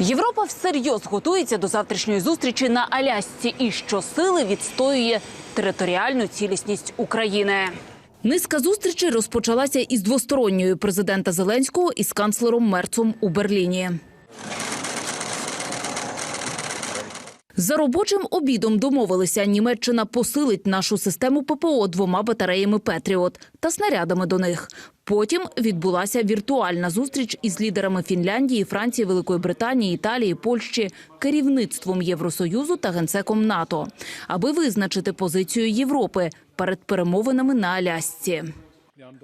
Європа всерйоз готується до завтрашньої зустрічі на Алясці і щосили відстоює територіальну цілісність України. Низка зустрічей розпочалася із двосторонньої президента Зеленського із канцлером Мерцом у Берліні. За робочим обідом домовилися, Німеччина посилить нашу систему ППО двома батареями Петріот та снарядами до них. Потім відбулася віртуальна зустріч із лідерами Фінляндії, Франції, Великої Британії, Італії, Польщі, керівництвом Євросоюзу та генсеком НАТО, аби визначити позицію Європи перед перемовинами на Алясці.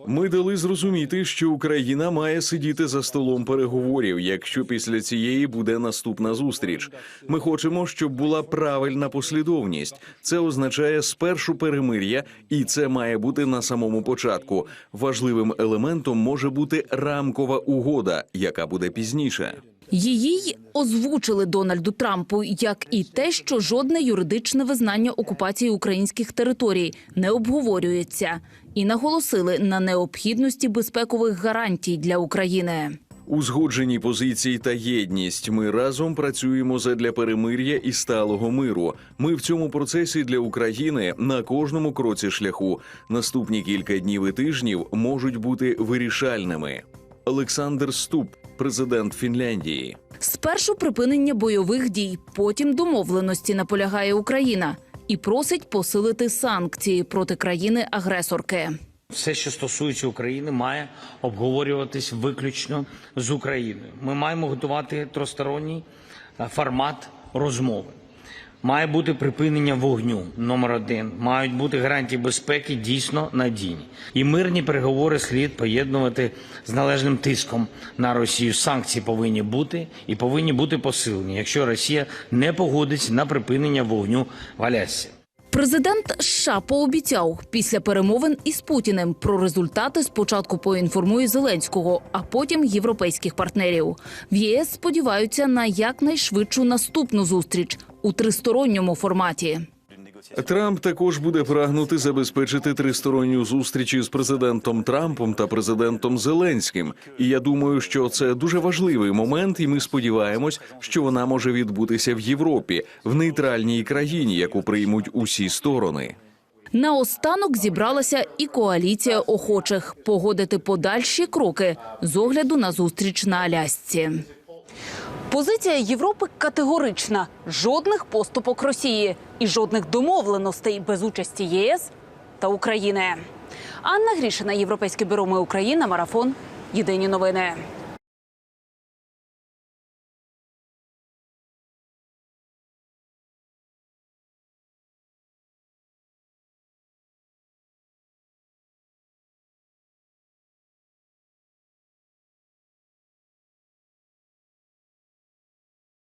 Ми дали зрозуміти, що Україна має сидіти за столом переговорів, якщо після цієї буде наступна зустріч. Ми хочемо, щоб була правильна послідовність. Це означає спершу перемир'я, і це має бути на самому початку. Важливим елементом може бути рамкова угода, яка буде пізніше. Її й озвучили Дональду Трампу, як і те, що жодне юридичне визнання окупації українських територій не обговорюється, і наголосили на необхідності безпекових гарантій для України. Узгоджені позиції та єдність. Ми разом працюємо задля перемир'я і сталого миру. Ми в цьому процесі для України на кожному кроці шляху. Наступні кілька днів і тижнів можуть бути вирішальними. Олександр Ступ, президент Фінляндії. Спершу припинення бойових дій, потім домовленості наполягає Україна і просить посилити санкції проти країни-агресорки. Все, що стосується України, має обговорюватись виключно з Україною. Ми маємо готувати тросторонній е, формат розмови. Має бути припинення вогню номер один. Мають бути гарантії безпеки дійсно надійні. І мирні переговори слід поєднувати з належним тиском на Росію. Санкції повинні бути і повинні бути посилені, якщо Росія не погодиться на припинення вогню в Алясці. Президент США пообіцяв після перемовин із Путіним про результати спочатку поінформує Зеленського, а потім європейських партнерів. В ЄС сподіваються на якнайшвидшу наступну зустріч у тристоронньому форматі. Трамп також буде прагнути забезпечити тристоронню зустріч із президентом Трампом та президентом Зеленським. І я думаю, що це дуже важливий момент, і ми сподіваємось, що вона може відбутися в Європі, в нейтральній країні, яку приймуть усі сторони. Наостанок зібралася і коаліція охочих погодити подальші кроки з огляду на зустріч на Алясці. Позиція Європи категорична: жодних поступок Росії і жодних домовленостей без участі ЄС та України. Анна Грішина, Європейське бюро Ми Україна, марафон. Єдині новини.